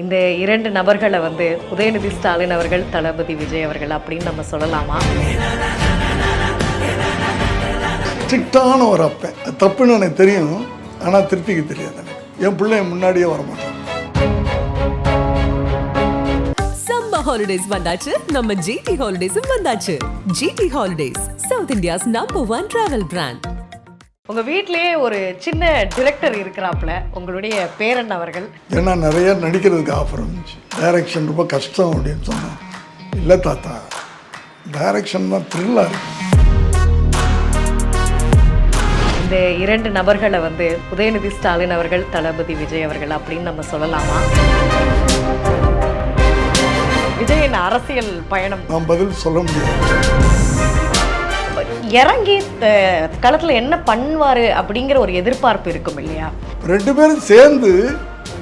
இந்த இரண்டு நபர்களை வந்து உதயநிதி ஸ்டாலின் அவர்கள் தளபதி விஜய் அவர்கள் அப்படின்னு நம்ம சொல்லலாமா? ஸ்ட்ரிக்டான ஒரு அப்பன். தப்புன்னு எனக்கு தெரியும் ஆனால் திருத்திக்க தெரியாது எனக்கு. என் பிள்ளை என் முன்னாடியே வரமாட்டான். சம்மர் ஹாலிடேஸ் வந்தாச்சு. நம்ம ஜிடி ஹாலிடேஸும் வந்தாச்சு. GT holidays south India's number one travel brand உங்க வீட்லயே ஒரு சின்ன டிரெக்டர் இருக்கிறாப்புல உங்களுடைய பேரன் அவர்கள். ஏன்னா நிறைய நடிக்கிறதுக்கு ஆஃபர் இருந்துச்சு டைரக்ஷன் ரொம்ப கஷ்டம் அப்படின்னு சொன்னேன் இல்லை தாத்தா டைரக்ஷன் தான் த்ரில்லாக இருக்கு இந்த இரண்டு நபர்களை வந்து உதயநிதி ஸ்டாலின் அவர்கள் தளபதி விஜய் அவர்கள் அப்படின்னு நம்ம சொல்லலாமா? விஜயின் அரசியல் பயணம். நான் பதில் சொல்ல முடியாது. இறங்கி களத்தில் என்ன பண்ணுவார் அப்படிங்கிற ஒரு எதிர்பார்ப்பு இருக்கும் இல்லையா? ரெண்டு பேரும் சேர்ந்து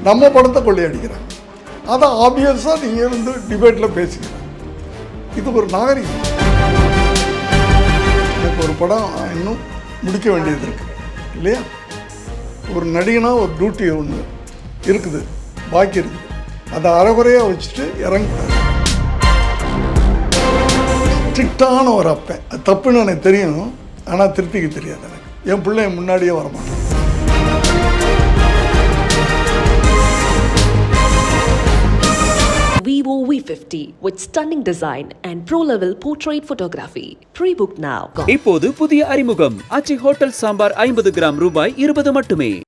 நம்ம படத்தை கொள்ளையடிக்கிறாங்க. அதை ஆப்வியஸாக நீங்கள் இருந்து டிபேட்டில் பேசிக்கிறேன் இது ஒரு நாகரிகம். எனக்கு ஒரு படம் இன்னும் முடிக்க வேண்டியது இருக்கு. இல்லையா? ஒரு நடிகனாக ஒரு டியூட்டி ஒன்று இருக்குது. பாக்கி இருக்குது. அதை அறகுறையாக வச்சுட்டு இறங்கிட்டார் ஸ்ட்ரிக்டான ஒரு அப்பன். அது தப்புன்னு எனக்கு தெரியும். ஆனால் திருத்திக்க தெரியாது எனக்கு. என் பிள்ளை முன்னாடியே வரமாட்டான். Vivo V50 with stunning design and pro-level portrait photography. Pre-book now. இப்போது புதிய அறிமுகம். அச்சி ஹோட்டல் சாம்பார் ஐம்பது கிராம் ரூபாய் இருபது மட்டுமே.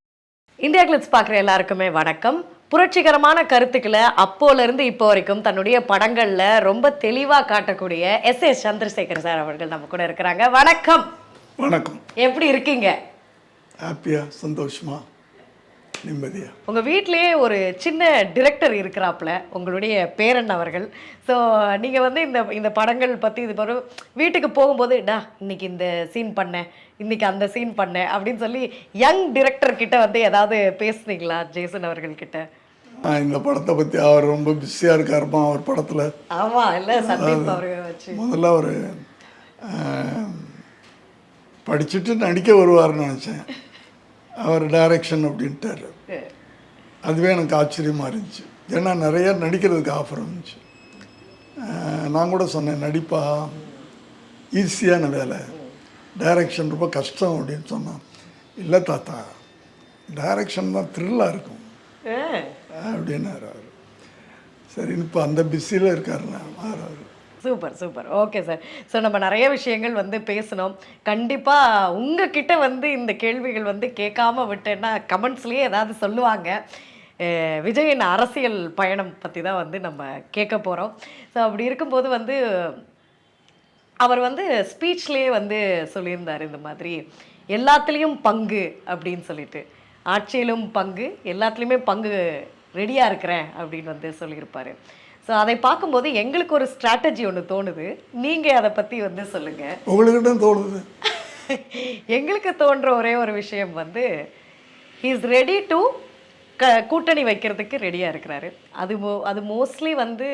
இந்தியா கிளிப்ஸ் பார்க்குற எல்லாருக்குமே வணக்கம். புரட்சிகரமான கருத்துக்களை அப்போல இருந்து இப்போ வரைக்கும் தன்னுடைய படங்கள்ல ரொம்ப தெளிவா காட்டக்கூடிய எஸ் எஸ் சந்திரசேகர் சார் அவர்கள் நம்ம கூட இருக்கிறாங்க. வணக்கம். வணக்கம். எப்படி இருக்கீங்க? ஹாப்பியாக சந்தோஷமா? நிம்மதியா. உங்க வீட்லயே ஒரு சின்ன டிரெக்டர் இருக்கிறாப்புல உங்களுடைய பேரன் அவர்கள். ஸோ நீங்க வந்து இந்த இந்த படங்கள் பத்தி இது பிறகு வீட்டுக்கு போகும்போது டா இன்னைக்கு இந்த சீன் பண்ணேன் இன்னைக்கு அந்த சீன் பண்ணேன் அப்படின்னு சொல்லி யங் டிரெக்டர் கிட்ட வந்து ஏதாவது பேசுனீங்களா ஜேசன் அவர்கள் கிட்ட? ஆஹ் இந்த படத்தை பற்றி அவர் ரொம்ப பிஸியாக இருக்காருமா அவர் படத்தில்? ஆமா இல்ல சந்தீப் அவர்கள் வச்சு. முதல்ல அவர் படிச்சுட்டு நடிக்க வருவார்னு நினச்சேன். அவர் டைரக்ஷன் அப்படின்ட்டார். அதுவே எனக்கு ஆச்சரியமாக இருந்துச்சு. ஏன்னா நிறைய நடிக்கிறதுக்கு ஆஃபர் இருந்துச்சு நான் கூட சொன்னேன் நடிப்பா ஈஸியான வேலை? டைரக்ஷன் ரொம்ப கஷ்டம் அப்படின்னு சொன்னான். இல்லை தாத்தா டைரக்ஷன் தான் த்ரில்லாக இருக்கும். அப்படின்னாரு அவர். சரி இப்போ அந்த பிஸியில் இருக்காருண்ணா அவர் super super. Okay sir so நம்ம நிறைய விஷயங்கள் வந்து பேசணும் கண்டிப்பாக உங்ககிட்ட வந்து இந்த கேள்விகள் வந்து கேட்காம விட்டேன்னா கமெண்ட்ஸ்லேயே ஏதாவது சொல்லுவாங்க. விஜயின் அரசியல் பயணம் பற்றி தான் வந்து நம்ம கேட்க போகிறோம் ஸோ அப்படி இருக்கும்போது வந்து அவர் வந்து ஸ்பீச்லேயே வந்து சொல்லியிருந்தார் இந்த மாதிரி எல்லாத்துலேயும் பங்கு அப்படின்னு சொல்லிட்டு. ஆட்சியிலும் பங்கு எல்லாத்துலேயுமே பங்கு ரெடியாக இருக்கிறேன் அப்படின்னு வந்து சொல்லியிருப்பார். ஸோ அதை பார்க்கும்போது எங்களுக்கு ஒரு ஸ்ட்ராட்டஜி ஒன்று தோணுது. நீங்கள் அதை பற்றி வந்து சொல்லுங்கள் உங்களுக்கிட்ட தோணுது. எங்களுக்கு தோன்ற ஒரே ஒரு விஷயம் வந்து இஸ் ரெடி டு க கூட்டணி வைக்கிறதுக்கு ரெடியாக இருக்கிறாரு. அது மோ அது மோஸ்ட்லி வந்து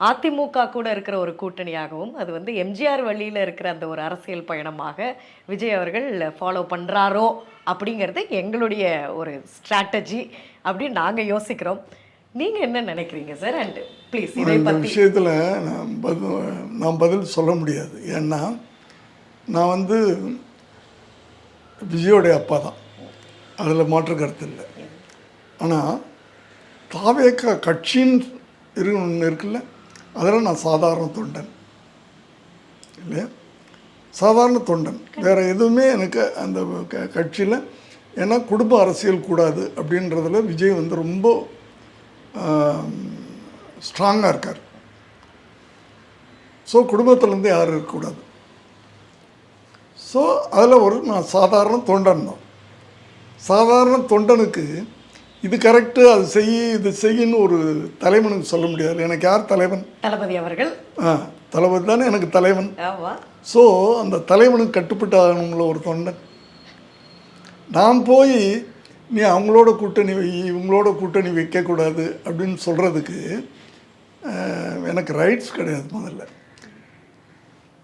அதிமுக கூட இருக்கிற ஒரு கூட்டணியாகவும் அது வந்து எம்ஜிஆர் வழியில் இருக்கிற அந்த ஒரு அரசியல் பயணமாக விஜய் அவர்கள் ஃபாலோ பண்ணுறாரோ அப்படிங்கிறது எங்களுடைய ஒரு ஸ்ட்ராட்டஜி அப்படின்னு நாங்கள் யோசிக்கிறோம். நீங்கள் என்ன நினைக்கிறீங்க சார் அண்ட் ப்ளீஸ் இதை இந்த விஷயத்தில் நான் பதில் நான் பதில் சொல்ல முடியாது. ஏன்னா நான் வந்து விஜயோடைய அப்பா தான். அதில் மாற்று கருத்து இல்லை. ஆனால் தாவேக்கா கட்சின்னு இரு ஒன்று இருக்குல்ல அதில் நான் சாதாரண தொண்டன். இல்லையா? சாதாரண தொண்டன். வேறு எதுவுமே எனக்கு அந்த கட்சியில் ஏன்னா குடும்ப அரசியல் கூடாது அப்படின்றதுல விஜய் வந்து ரொம்ப ஸ்ட்ராங்காக இருக்கார். ஸோ குடும்பத்துலேருந்து யாரும் இருக்கக்கூடாது. ஸோ அதில் ஒரு நான் சாதாரண தொண்டன் தான். சாதாரண தொண்டனுக்கு இது கரெக்டு அது செய் இது செய்யின்னு ஒரு தலைவனுக்கு சொல்ல முடியாது. எனக்கு யார் தலைவன்? தளபதி அவர்கள். ஆ தளபதி தானே எனக்கு தலைவன். ஸோ அந்த தலைவனுக்கு கட்டுப்பட்டு ஆகணுங்கள ஒரு தொண்டன். நான் போய் நீ அவங்களோட கூட்டணி வை இவங்களோட கூட்டணி வைக்கக்கூடாது அப்படின்னு சொல்கிறதுக்கு எனக்கு ரைட்ஸ் கிடையாது முதல்ல.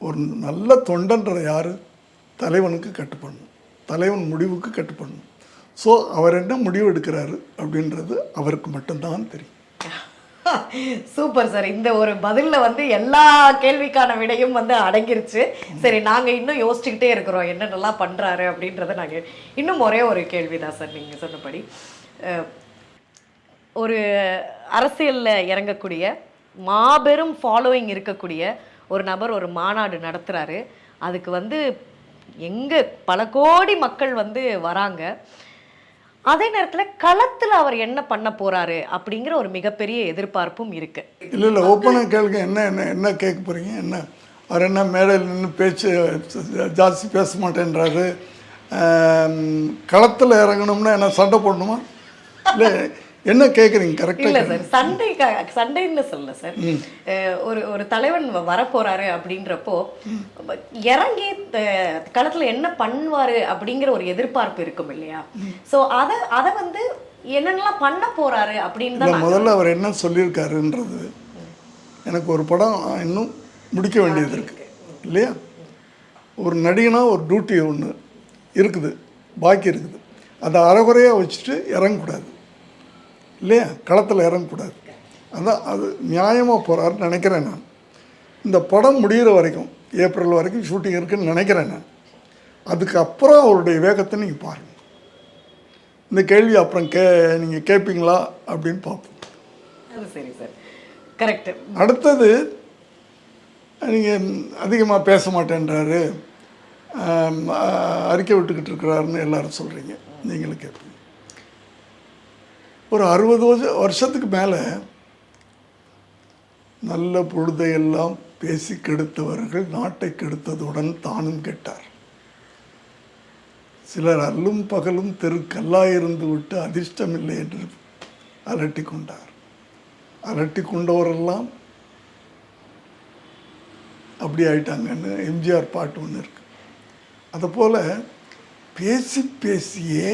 ஒரு நல்ல தொண்டன்ற யார்? தலைவனுக்கு கட்டுப்படணும். தலைவன் முடிவுக்கு கட்டுப்படணும். ஸோ அவர் என்ன முடிவு எடுக்கிறாரு அப்படின்றது அவருக்கு மட்டும்தான் தெரியும். Super sir. இந்த ஒரு பதிலில் வந்து எல்லா கேள்விக்கான விடையும் வந்து அடங்கிருச்சு. சரி நாங்கள் இன்னும் யோசிச்சுக்கிட்டே இருக்கிறோம். என்னென்னலாம் பண்ணுறாரு அப்படின்றத நாங்கள் இன்னும் ஒரே ஒரு கேள்விதான் சார் நீங்கள் சொன்னபடி. ஒரு அரசியலில் இறங்கக்கூடிய மாபெரும் ஃபாலோயிங் இருக்கக்கூடிய ஒரு நபர் ஒரு மாநாடு நடத்துகிறாரு அதுக்கு வந்து எங்கே பல கோடி மக்கள் வந்து வராங்க. அதே நேரத்தில் களத்தில் அவர் என்ன பண்ண போறாரு அப்படிங்கிற ஒரு மிகப்பெரிய எதிர்பார்ப்பும் இருக்கு. இல்லை இல்லை ஓப்பனாக கேளுங்க. என்ன என்ன என்ன கேட்க போகிறீங்க என்ன? அவர் என்ன மேடையில் நின்று பேச்சு ஜாஸ்தி பேச மாட்டேன்றாரு. களத்தில் இறங்கணும்னா என்ன சண்டை போடணுமா? இல்லை என்ன கேட்குறீங்க இல்ல கரெக்டாக சார் சண்டை சண்டைன்னு சொல்ல சார். ஒரு ஒரு தலைவன் வ- வரப்போறாரு அப்படின்றப்போ இறங்கி களத்துல என்ன பண்ணுவாரு அப்படிங்கிற ஒரு எதிர்பார்ப்பு இருக்கும் இல்லையா? சோ அத அத வந்து என்னென்னலாம் பண்ண போறாரு அப்படின்னு இல்லை தான் முதல்ல அவர் என்ன சொல்லியிருக்காருன்றது எனக்கு ஒரு படம் இன்னும் முடிக்க வேண்டியது இருக்குது இல்லையா? ஒரு நடிகனா ஒரு டியூட்டி ஒன்று இருக்குது. பாக்கி இருக்குது. அதை அறகுறையாக வச்சுட்டு இறங்கக்கூடாது. இல்லையா? களத்தில் இறங்கக்கூடாது. அதான் அது நியாயமாக போகிறாருன்னு நினைக்கிறேன் நான். இந்த படம் முடிகிற வரைக்கும் ஏப்ரல் வரைக்கும் ஷூட்டிங் இருக்குன்னு நினைக்கிறேன் நான். அதுக்கப்புறம் அவருடைய வேகத்தை நீங்கள் பாருங்கள் இந்த கேள்வி அப்புறம் கே நீங்கள் கேட்பீங்களா அப்படின்னு பார்ப்போம். அது சரி சார். கரெக்ட் அடுத்தது நீங்கள் அதிகமாக பேச மாட்டேன்றாரு. அறிக்கை விட்டுக்கிட்டு இருக்கிறாருன்னு எல்லாரும் சொல்கிறீங்க நீங்களும் கேட்பீங்க ஒரு அறுபது வருஷ வருஷத்துக்கு மேலே நல்ல பொழுதையெல்லாம் பேசி கெடுத்தவர்கள் நாட்டை கெடுத்ததுடன் தானும் கெட்டார். சிலர் அல்லும் பகலும் தெருக்கல்லாயிருந்து விட்டு அதிர்ஷ்டமில்லை என்று அலட்டி கொண்டார். அலட்டி கொண்டவரெல்லாம் அப்படி ஆயிட்டாங்கன்னு எம்ஜிஆர் பாட்டு ஒன்று இருக்கு. அதுபோல் பேசி பேசியே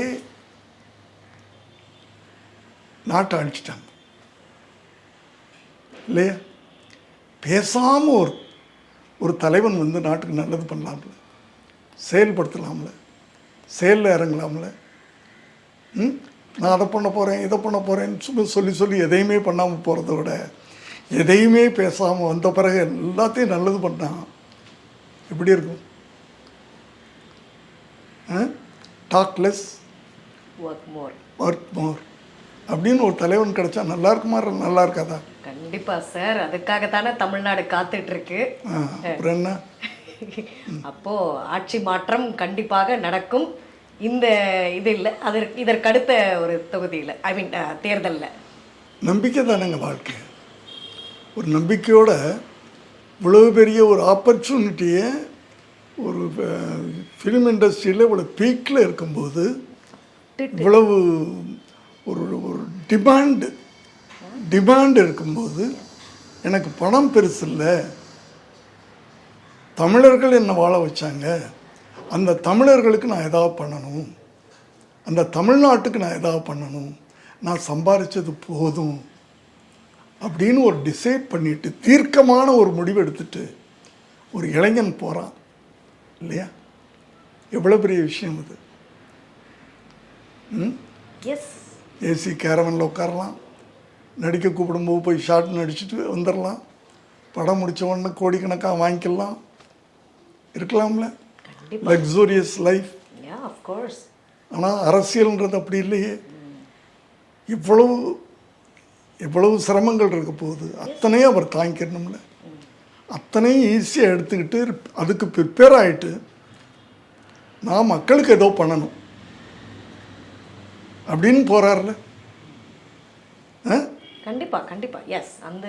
நாட்டை அழிச்சிட்டாங்க. இல்லையா? பேசாமல் ஒரு ஒரு தலைவன் வந்து நாட்டுக்கு நல்லது பண்ணலாம்ல. செயல்படுத்தலாம்ல. செயலில் இறங்கலாம்ல. ம்? நான் அதை பண்ண போகிறேன் இதை பண்ண போகிறேன்னு சொல்லி சொல்லி சொல்லி எதையுமே பண்ணாமல் போகிறத விட எதையுமே பேசாமல் வந்த பிறகு எல்லாத்தையும் நல்லது பண்ணா எப்படி இருக்கும்? டாக்லெஸ் ஒர்க் மோர் ஒர்க் மோர் அப்படின்னு ஒரு தலைவன் கிடைச்சா நல்லா இருக்குமா நல்லா இருக்காதா? கண்டிப்பா சார் அதுக்காக தானே தமிழ்நாடு காத்துட்டு இருக்கு ஆ, அப்புறம் என்ன? அப்போ ஆட்சி மாற்றம் கண்டிப்பாக நடக்கும். இந்த இது இல்லை அதற்கு இதற்கடுத்த ஒரு தொகுதியில் ஐ மீன் தேர்தலில். நம்பிக்கை தானேங்க வாழ்க்கை. ஒரு நம்பிக்கையோட இவ்வளவு பெரிய ஒரு ஆப்பர்ச்சுனிட்டியை ஒரு ஃபிலிம் இண்டஸ்ட்ரியில் இவ்வளோ பீக்கில் இருக்கும்போது இவ்வளவு டிமாண்டு டிமாண்ட் இருக்கும்போது எனக்கு பணம் பெருசு இல்லை. தமிழர்கள் என்னை வாழ வச்சாங்க? அந்த தமிழர்களுக்கு நான் ஏதாவது பண்ணணும்? அந்த தமிழ்நாட்டுக்கு நான் ஏதாவது பண்ணணும்? நான் சம்பாதிச்சது போதும் அப்படின்னு ஒரு டிசைட் பண்ணிட்டு தீர்க்கமான ஒரு முடிவு எடுத்துட்டு ஒரு இளைஞன் போகிறான் இல்லையா? எவ்வளோ பெரிய விஷயம் அது? ம்? எஸ் ஏசி கேரவனில் உட்காரலாம். நடிக்க கூப்பிடும்போது போய் ஷார்ட் நடிச்சுட்டு வந்துடலாம் படம் முடிச்ச உடனே கோடிக்கணக்காக வாங்கிக்கலாம். இருக்கலாம்ல? லக்ஸூரியஸ் லைஃப் ஆனால் அரசியல்ன்றது அப்படி இல்லையே. இவ்வளவு எவ்வளவு சிரமங்கள் இருக்க போகுது. அத்தனையும் அவர் தாங்கிக்கணும்ல. அத்தனையும் ஈஸியாக எடுத்துக்கிட்டு அதுக்கு ப்ரிப்பேர் ஆகிட்டு நான் மக்களுக்கு ஏதோ பண்ணணும். அப்படின்னு போகிறாருல ஆ? கண்டிப்பா கண்டிப்பா. எஸ் அந்த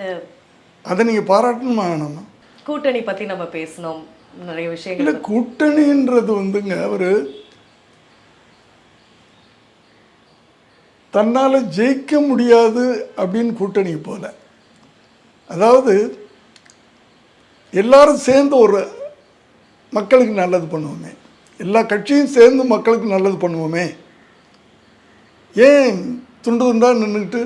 அதை நீங்கள் பாராட்டணுமா வேணாமா? கூட்டணி பத்தி நம்ம பேசணும். நிறைய விஷயங்கள் இல்லை கூட்டணின்றது வந்துங்க அவர் தன்னால் ஜெயிக்க முடியாது அப்படின்னு கூட்டணி போல. அதாவது எல்லாரும் சேர்ந்து ஒரு மக்களுக்கு நல்லது பண்ணுவோமே. எல்லா கட்சியும் சேர்ந்து மக்களுக்கு நல்லது பண்ணுவோமே. ஏன் துண்டு துண்டாக நின்றுக்கிட்டு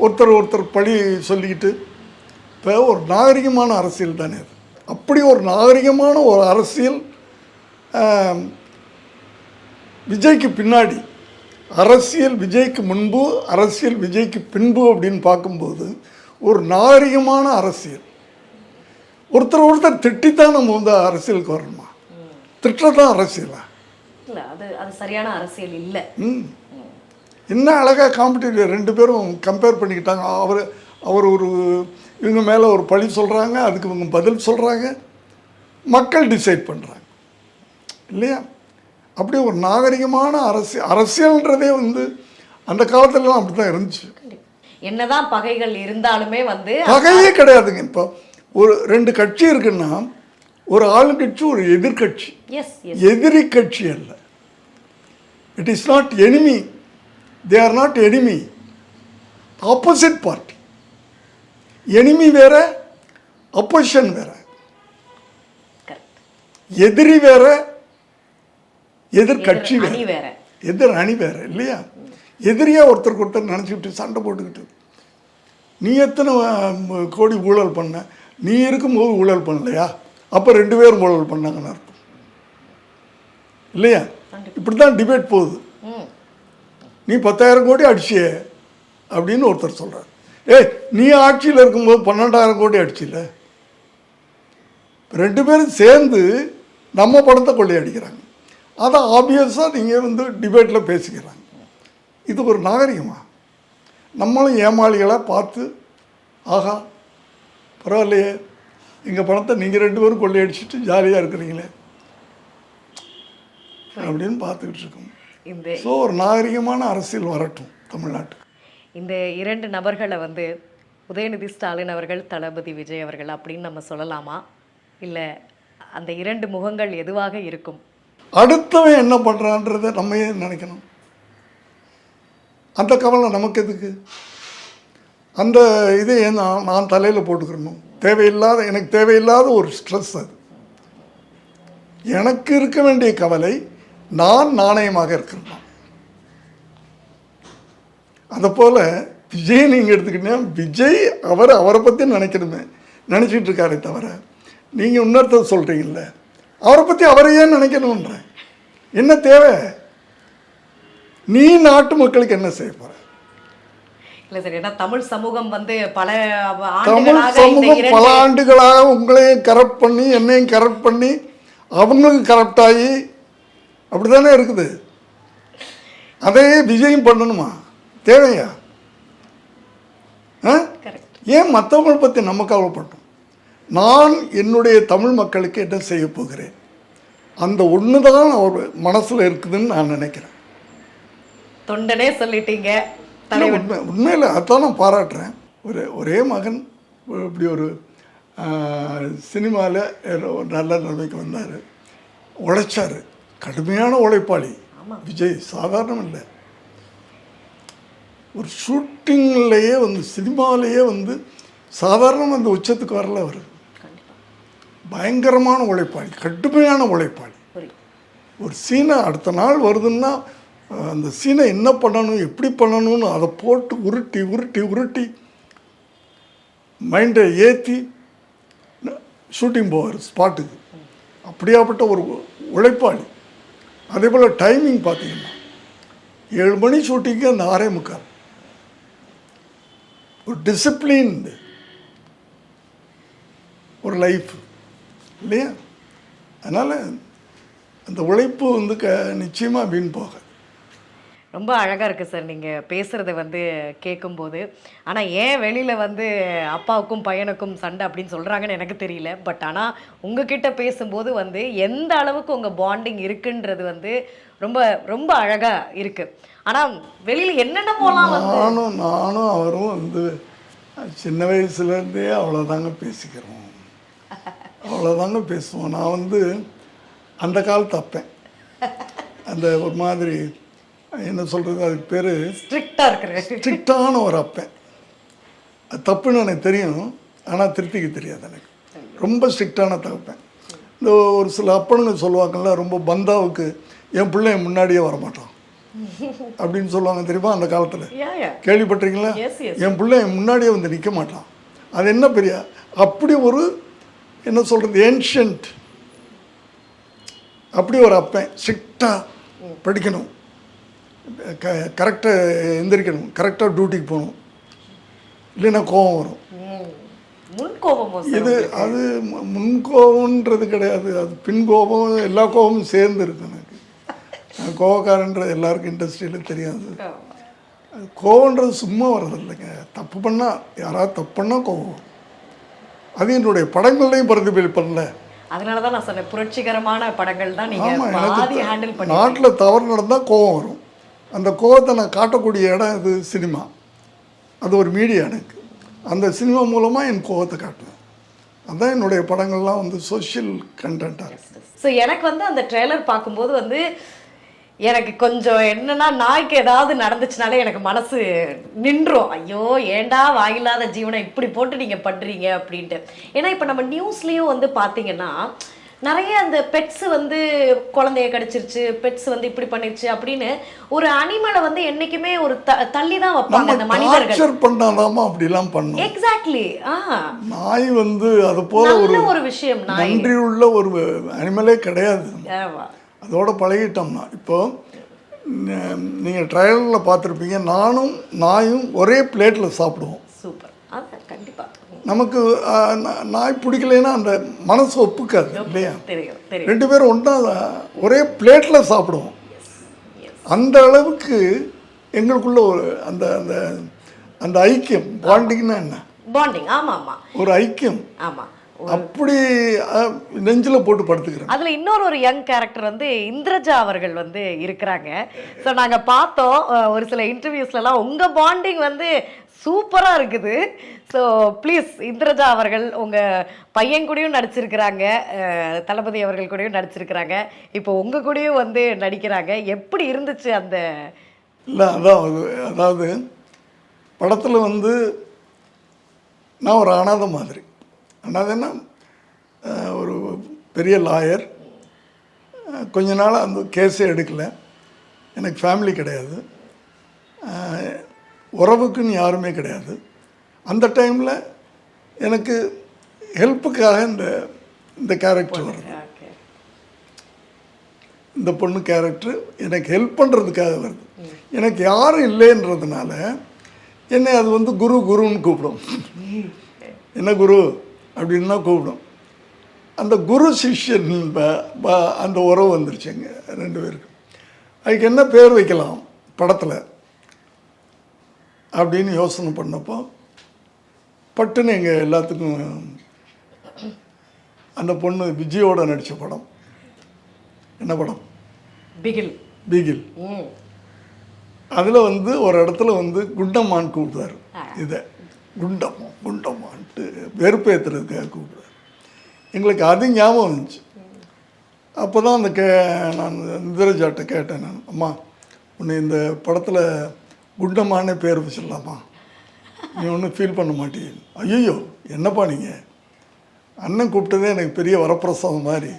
ஒருத்தர் ஒருத்தர் பழி சொல்லிக்கிட்டு இப்போ ஒரு நாகரிகமான அரசியல் தானே அது. அப்படி ஒரு நாகரிகமான ஒரு அரசியல் விஜய்க்கு பின்னாடி அரசியல் விஜய்க்கு முன்பு அரசியல் விஜய்க்கு பின்பு அப்படின்னு பார்க்கும்போது ஒரு நாகரிகமான அரசியல். ஒருத்தர் ஒருத்தர் திட்டித்தான் நம்ம வந்து அரசியலுக்கு வரணுமா? திட்டதான் அரசியலா? இல்ல அது அது சரியான அரசியல் இல்ல. ம். என்ன அழகாக காம்படிட்டிவ் ரெண்டு பேரும் கம்பேர் பண்ணிக்கிட்டாங்க. அவர் அவர் ஒரு இவங்க மேலே ஒரு பழி சொல்கிறாங்க அதுக்கு இவங்க பதில் சொல்கிறாங்க மக்கள் டிசைட் பண்ணுறாங்க இல்லையா? அப்படியே ஒரு நாகரிகமான அரசியல் அரசியல்ன்றதே வந்து அந்த காலத்துலலாம் அப்படி தான் இருந்துச்சு என்னதான் பகைகள் இருந்தாலுமே வந்து பகையே கிடையாதுங்க. இப்போ ஒரு ரெண்டு கட்சி இருக்குன்னா ஒரு ஆளுங்கட்சி ஒரு எஸ் எதிரி கட்சி அல்ல. It is not enemy they are not enemy opposite party enemy வேற அப்போசிஷன் வேற. எதிரி வேற எதிர்கட்சி வேற. எதிர் அணி வேற இல்லையா? எதிரியா ஒருத்தருக்கு ஒருத்தர் நினச்சிக்கிட்டு சண்டை போட்டுக்கிட்டு. நீ எத்தனை கோடி ஊழல் பண்ண? நீ இருக்கும்போது ஊழல் பண்ணலையா? அப்போ ரெண்டு பேரும் ஊழல் பண்ணாங்கன்னு அர்த்தம். இல்லையா? இப்படி தான் டிபேட் போகுது. நீ பத்தாயிரம் கோடி அடிச்சியே அப்படின்னு ஒருத்தர் சொல்கிறார் ஏய் நீ ஆட்சியில் இருக்கும்போது பன்னெண்டாயிரம் கோடி அடிச்சில. ரெண்டு பேரும் சேர்ந்து நம்ம பணத்தை கொள்ளையடிக்கிறாங்க. அதை ஆப்வியஸாக நீங்கள் வந்து டிபேட்டில் பேசிக்கிறாங்க. இது ஒரு நாகரிகமா? நம்மளும் ஏமாளிகளாக பார்த்து ஆஹா பரவாயில்லையே எங்கள் பணத்தை நீங்கள் ரெண்டு பேரும் கொள்ளையடிச்சிட்டு ஜாலியாக இருக்கிறீங்களே. அப்படின்னு பார்த்துக்கிட்டு இருக்கோம். இந்த ஸோ ஒரு நாகரிகமான அரசியல் வரட்டும் தமிழ்நாட்டுக்கு. இந்த இரண்டு நபர்களை வந்து உதயநிதி ஸ்டாலின் அவர்கள் தளபதி விஜய் அவர்கள் அப்படின்னு நம்ம சொல்லலாமா? இல்லை அந்த இரண்டு முகங்கள் எதுவாக இருக்கும்? அடுத்தவன் என்ன பண்ணுறான்றத நம்ம ஏன் நினைக்கணும்? அந்த கவலை நமக்கு எதுக்கு? அந்த இதை நான் நான் தலையில் போட்டுக்கிறணும் தேவையில்லாத எனக்கு தேவையில்லாத ஒரு ஸ்ட்ரெஸ் அது. எனக்கு இருக்க வேண்டிய கவலை நான் நாணயமாக இருக்கிறேன். அதை போல் விஜய் நீங்கள் எடுத்துக்கிட்டீங்கன்னா விஜய் அவர் அவரை பற்றி நினைக்கணுமே. நினச்சிட்டு இருக்காரே தவிர நீங்கள் இன்னொருத்தர் சொல்கிறீங்கல்ல அவரை பற்றி அவரை ஏன் நினைக்கணுன்றேன் என்ன தேவை? நீ நாட்டு மக்களுக்கு என்ன செய்ய போற? இல்லை சார் ஏன்னா தமிழ் சமூகம் வந்து பல தமிழ் சமூகம் பல ஆண்டுகளாக உங்களையும் கரெக்ட் பண்ணி என்னையும் கரெக்ட் பண்ணி அவங்களுக்கு கரெக்ட் ஆகி அப்படிதானே இருக்குது? அதே விஜயம் பண்ணணுமா? தேவையா? ஏன் மற்றவங்களை பற்றி நம்ம கவலைப்பட்டோம்? நான் என்னுடைய தமிழ் மக்களுக்கு என்ன செய்ய போகிறேன்? அந்த ஒன்று தான் அவர் மனசில் இருக்குதுன்னு நான் நினைக்கிறேன். தொண்டனே சொல்லிட்டீங்க உண்மை உண்மையில் அதான் நான் பாராட்டுறேன். ஒரு ஒரே மகன் இப்படி ஒரு சினிமாவில் நல்ல நிலைமைக்கு வந்தார். உழைச்சார். கடுமையான உழைப்பாளி. விஜய் சாதாரணம் இல்லை ஒரு ஷூட்டிங்லேயே வந்து சினிமாவிலேயே வந்து சாதாரணம் அந்த உச்சத்துக்கு வரல அவர். பயங்கரமான உழைப்பாளி கடுமையான உழைப்பாளி. ஒரு சீனை அடுத்த நாள் வருதுன்னா அந்த சீனை என்ன பண்ணணும் எப்படி பண்ணணும்னு அதை போட்டு உருட்டி உருட்டி உருட்டி மைண்டை ஏற்றி ஷூட்டிங் போவார் ஸ்பாட்டுக்கு. அப்படியாப்பட்ட ஒரு உழைப்பாளி. அதே போல் டைமிங் பார்த்தீங்கன்னா ஏழு மணி ஷூட்டிங்கு அந்த ஆறே முக்கால். ஒரு டிசிப்ளின் ஒரு லைஃப் இல்லையா? அதனால் அந்த உழைப்பு வந்து க நிச்சயமாக வீண் போக ரொம்ப அழகாக இருக்குது சார் நீங்கள் பேசுகிறத வந்து கேட்கும்போது ஆனால் ஏன் வெளியில் வந்து அப்பாவுக்கும் பையனுக்கும் சண்டை அப்படின்னு சொல்கிறாங்கன்னு எனக்கு தெரியல. பட் ஆனால் உங்ககிட்ட பேசும்போது வந்து எந்த அளவுக்கு உங்கள் பாண்டிங் இருக்குன்றது வந்து ரொம்ப ரொம்ப அழகாக இருக்குது ஆனால் வெளியில் என்னென்ன போகலாம் நானும் நானும் அவரும் வந்து சின்ன வயசுலேருந்தே அவ்வளோதாங்க பேசிக்கிறோம். அவ்வளோதாங்க பேசுவோம். நான் வந்து அந்த காலத்து அப்பேன். அந்த ஒரு மாதிரி என்ன சொல்கிறது அதுக்கு பேர் ஸ்ட்ரிக்டாக இருக்கிறேன் ஸ்ட்ரிக்டான ஒரு அப்பேன். அது தப்புன்னு எனக்கு தெரியும் ஆனால் திருத்திக்க தெரியாது எனக்கு. ரொம்ப ஸ்ட்ரிக்டான தகப்பேன். இந்த ஒரு சில அப்பனுங்க சொல்லுவாங்கல்ல ரொம்ப பந்தாவுக்கு என் பிள்ளை என் முன்னாடியே வரமாட்டான். அப்படின்னு சொல்லுவாங்க தெரியுமா அந்த காலத்தில்? கேள்விப்பட்டிருக்கீங்களா. என் பிள்ளை என் முன்னாடியே வந்து நிற்க மாட்டான். அது என்ன பெரிய அப்படி ஒரு என்ன சொல்கிறது ஏன்ஷியன்ட் அப்படி ஒரு அப்பன் ஸ்ட்ரிக்டாக படிக்கணும். க கரெக்டாக எந்திரிக்கணும். கரெக்டாக டியூட்டிக்கு போகணும். இல்லைன்னா வரும். கோபமோ சார் இது அது முன் கோபம்ன்றது கிடையாது. அது பின் கோபம் எல்லா கோபமும் சேர்ந்து இருக்கு எனக்கு. நான் கோபக்காரன்றது எல்லாருக்கும் இண்டஸ்ட்ரியில் தெரியாது. அது கோவன்றது சும்மா வர்றது இல்லைங்க தப்பு பண்ணால் யாராவது தப்பு பண்ணால் கோவம் வரும். அது என்னுடைய படங்கள்லையும் பிரதிபலிப்பதில்ல அதனால தான் நான் சொன்னேன் புரட்சிகரமான படங்கள் தான் நீங்க ஆமாம் பாதி எனக்கு ஹேண்டில் பண்ணி நாட்டில் தவறு நடந்தால் கோவம் வரும். அந்த கோவத்தை நான் காட்டக்கூடிய இடம் இது சினிமா. அது ஒரு மீடியா எனக்கு. அந்த சினிமா மூலமாக என் கோவத்தை காட்டுவேன். அதான் என்னுடைய படங்கள்லாம் வந்து சோஷியல் கண்டென்ட்டாக இருக்குது ஸோ எனக்கு வந்து அந்த ட்ரெய்லர் பார்க்கும்போது வந்து எனக்கு கொஞ்சம் என்னன்னா நாய்க்கு ஏதாவது நடந்துச்சுனாலே எனக்கு மனசு நின்றும். ஐயோ ஏன்டா வாயில்லாத ஜீவனை இப்படி போட்டு நீங்கள் பண்ணுறீங்க அப்படின்ட்டு. ஏன்னா இப்போ நம்ம நியூஸ்லேயும் வந்து பார்த்தீங்கன்னா நிறைய அந்த பெட்ஸ் வந்து குழந்தைய கடிச்சிருச்சு பெட்ஸ் வந்து இப்படி பண்ணிருச்சு அப்படின்னு ஒரு அனிமலை வந்து என்னைக்குமே ஒரு தள்ளி தான் வைப்பாங்க அந்த மனிதர்கள். பண்ணாதாமா அப்படிலாம் பண்ணும். எக்ஸாக்ட்லி நாய் வந்து அது போல ஒரு ஒரு விஷயம் நன்றி உள்ள ஒரு அனிமலே கிடையாது. அதோட பழகிட்டோம்னா இப்போ நீங்கள் ட்ரையலில் பார்த்துருப்பீங்க நானும் நாயும் ஒரே பிளேட்டில் சாப்பிடுவோம். சூப்பர். அதான் கண்டிப்பா. நமக்கு நாய் பிடிக்கலைன்னா அந்த மனசு ஒப்புக்காது இல்லையா? ரெண்டு பேரும் ஒன்றா ஒரே பிளேட்டில் சாப்பிடுவோம். அந்த அளவுக்கு எங்களுக்குள்ள ஒரு அந்த அந்த அந்த ஐக்கியம் பாண்டிங்னா என்ன? பாண்டிங் ஆமா ஆமா ஒரு ஐக்கியம். ஆமா அப்படி நெஞ்சில் போட்டு படுத்துக்கிறேன் அதுல இன்னொரு ஒரு யங் கேரக்டர் வந்து இந்திரஜா அவர்கள் வந்து இருக்கிறாங்க. ஸோ நாங்க பார்த்தோம் ஒரு சில இன்டர்வியூஸ்லலாம் உங்க பாண்டிங் வந்து சூப்பராக இருக்குது. ஸோ ப்ளீஸ் இந்திரஜா அவர்கள் உங்கள் பையன் கூடயும் நடிச்சிருக்கிறாங்க. தளபதி அவர்கள் கூடயும் நடிச்சிருக்கிறாங்க. இப்போ உங்கள் கூடயும் வந்து நடிக்கிறாங்க. எப்படி இருந்துச்சு அந்த இல்லை அதான் அதாவது படத்தில் வந்து நான் ஒரு அனாதை மாதிரி. அனாதைன்னா ஒரு பெரிய லாயர். கொஞ்ச நாள் அந்த கேஸே எடுக்கலை. எனக்கு ஃபேமிலி கிடையாது. உறவுக்குன்னு யாருமே கிடையாது. அந்த டைமில் எனக்கு ஹெல்ப்புக்காக இந்த இந்த கேரக்டர் வருது. இந்த பொண்ணு கேரக்டர் எனக்கு ஹெல்ப் பண்ணுறதுக்காக வருது. எனக்கு யாரும் இல்லைன்றதுனால என்னை அது வந்து குரு குருன்னு கூப்பிடும். என்ன குரு அப்படின்னு தான் கூப்பிடும். அந்த குரு சிஷ்யன் அந்த உறவு வந்துருச்சுங்க ரெண்டு பேருக்கு அதுக்கு என்ன பேர் வைக்கலாம் படத்தில்? அப்படின்னு யோசனை பண்ணப்போ பட்டுன்னு எங்கள் எல்லாத்துக்கும் அந்த பொண்ணு விஜயோட நடித்த படம். என்ன படம்? பிகில். பீகில். அதில் வந்து ஒரு இடத்துல வந்து குண்டம்மான்னு கூப்பிடுவார் இதை. குண்டம்மா குண்டம்மான்ட்டு வெறுப்பேற்றுறதுக்காக கூப்பிடுவார் எங்களுக்கு அது ஞாபகம் வந்துச்சு. அப்போ தான் அந்த கே நான் இந்திரஜாட்ட கேட்டேன் நான். அம்மா உன்னை இந்த படத்தில் குண்டம்மானே பேர் வச்சிடலாமா நீ ஒன்றும் ஃபீல் பண்ண மாட்டீங்க ஐயோ என்னப்பா நீங்கள் அண்ணன் கூப்பிட்டதே எனக்கு பெரிய வரப்பிரசாதம் மாதிரி.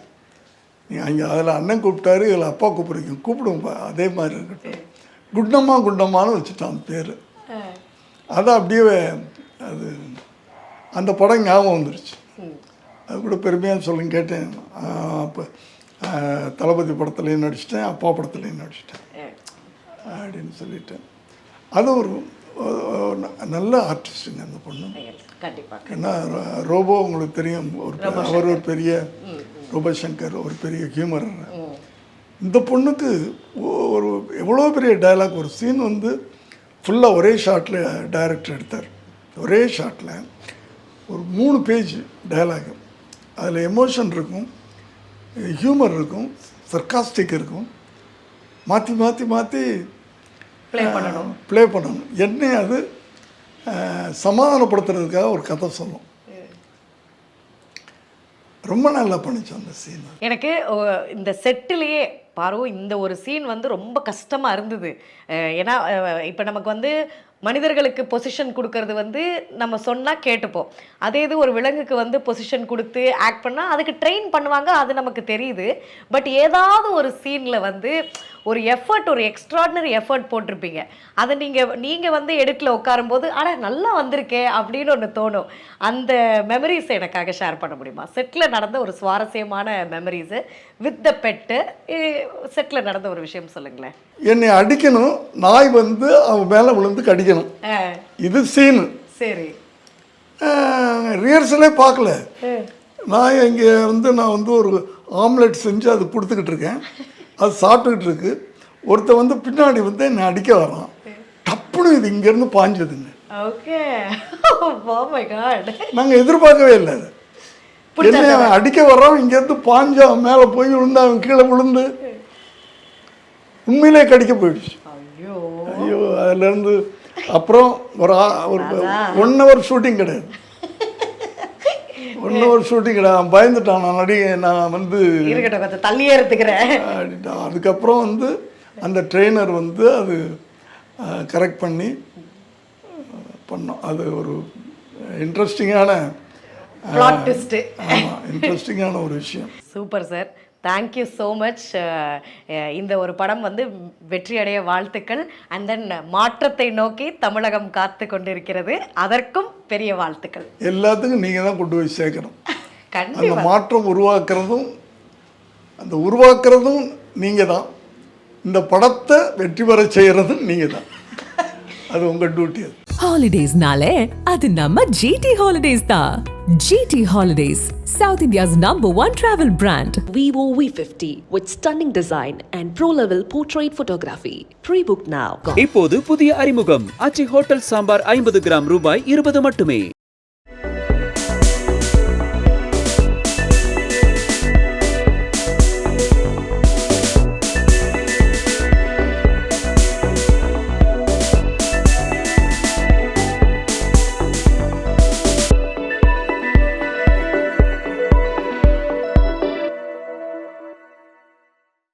நீ அங்கே அதில் அண்ணன் கூப்பிட்டாரு இதில் அப்பா கூப்பிடுறீங்க. கூப்பிடுங்கப்பா அதே மாதிரி இருக்கட்டும். குண்டம்மா குண்டம்மான்னு வச்சுட்டான் பேர். அதை அப்படியே அது அந்த படம் ஞாபகம் வந்துருச்சு. அது கூட பெருமையாக சொல்லுங்க கேட்டேன். அப்போ தளபதி படத்துலையும் நடிச்சிட்டேன் அப்பா படத்துலையும் நடிச்சிட்டேன். அப்படின்னு சொல்லிட்டேன். அது ஒரு நல்ல ஆர்டிஸ்ட்டுங்க அந்த பொண்ணு. கண்டிப்பா. ஏன்னா ரோபோ உங்களுக்கு தெரியும். ஒரு அவர் ஒரு பெரிய ரோபோ சங்கர் ஒரு பெரிய ஹியூமர் இந்த பொண்ணுக்கு ஒரு எவ்வளோ பெரிய டயலாக் ஒரு சீன் வந்து ஃபுல்லாக ஒரே ஷாட்டில் டைரக்டர் எடுத்தார். ஒரே ஷாட்டில் ஒரு மூணு பேஜ் டயலாக் அதில் எமோஷன் இருக்கும் ஹியூமர் இருக்கும் சர்க்காஸ்டிக் இருக்கும். மாற்றி மாற்றி மாற்றி ப்ளே பண்ணணும். ப்ளே பண்ணணும். என்னை அது சமாதானப்படுத்துறதுக்காக ஒரு கதை சொல்லும். ரொம்ப நல்லா பண்ணிச்சு அந்த சீன் எனக்கு இந்த செட்டிலேயே பாரு இந்த ஒரு சீன் வந்து ரொம்ப கஷ்டமாக இருந்தது. ஏன்னா இப்போ நமக்கு வந்து மனிதர்களுக்கு பொசிஷன் கொடுக்கறது வந்து நம்ம சொன்னால் கேட்டுப்போம். அதே இது ஒரு விலங்குக்கு வந்து பொசிஷன் கொடுத்து ஆக்ட் பண்ணால் அதுக்கு ட்ரெயின் பண்ணுவாங்க அது நமக்கு தெரியுது. பட் ஏதாவது ஒரு சீனில் வந்து ஒரு எஃபர்ட் ஒரு எக்ஸ்ட்ராடினரி எஃபர்ட் போட்டிருப்பீங்க. அதை நீங்கள் நீங்கள் வந்து எடுட்டில் உட்காரும்போது அட நல்லா வந்திருக்கே அப்படின்னு ஒன்று தோணும். அந்த மெமரிஸ் எனக்காக ஷேர் பண்ண முடியுமா? செட்டில் நடந்த ஒரு சுவாரஸ்யமான மெமரிஸு வித் த பெட்டு செட்டில் நடந்த ஒரு விஷயம் சொல்லுங்களேன். என்னை அடிக்கணும் நாய் வந்து அவன் மேலே விழுந்து கடிக்கணும். இது சீனு சரி. ரிஹர்சலே பார்க்கல. நான் இங்கே வந்து நான் வந்து ஒரு ஆம்லெட் செஞ்சு அது கொடுத்துக்கிட்டு இருக்கேன். அது சாப்பிட்டுக்கிட்டு இருக்கு. ஒருத்தன் வந்து பின்னாடி வந்து என்னை அடிக்க வரான். டப்புன்னு இது இங்கேருந்து பாஞ்சதுங்க. ஓகே காட் நாங்கள் எதிர்பார்க்கவே இல்லை அது. என்ன அடிக்க வர்றான் இங்கேருந்து பாஞ்சு அவன் மேலே போய் விழுந்து அவன் கீழே விழுந்து உண்மையிலே கடிக்க போயிடுச்சு. ஐயோ. ஐயோ அதுலேருந்து அப்புறம் ஒரு ஒரு ஒன் ஹவர் ஷூட்டிங் கிடையாது. ஹவர் ஷூட்டிங் அவன் பயந்துட்டான். நான் நடி நான் வந்து இருக்கட்டும் தள்ளியே எடுத்துக்கிறேன். அப்படின்ட்டான். அதுக்கப்புறம் வந்து அந்த ட்ரெயினர் வந்து அது கரெக்ட் பண்ணி பண்ணோம். அது ஒரு இன்ட்ரெஸ்டிங்கான இன்ட்ரெஸ்டிங்கான ஒரு விஷயம். Super sir. Thank you so much இந்த ஒரு படம் வந்து வெற்றி அடைய வாழ்த்துக்கள். அண்ட் தென் மாற்றத்தை நோக்கி தமிழகம் காத்து கொண்டிருக்கிறது. அதற்கும் பெரிய வாழ்த்துக்கள். எல்லாத்துக்கும் நீங்கள் தான் கொண்டு போய் சேர்க்கணும். அந்த மாற்றம் உருவாக்குறதும் அந்த உருவாக்குறதும் நீங்கள் தான். இந்த படத்தை வெற்றி பெற செய்கிறதும் நீங்கள் தான். அது உங்கள் டியூட்டி அது. ஹாலிடேஸ்னாலே அது நம்ம ஜிடி ஹாலிடேஸ் தான் GT holidays south India's number one travel brand Vivo V50 with stunning design and pro-level portrait photography. Pre-book now. இப்போது புதிய அறிமுகம் ஆச்சி ஹோட்டல் சாம்பார் ஐம்பது கிராம் ரூபாய் இருபது மட்டுமே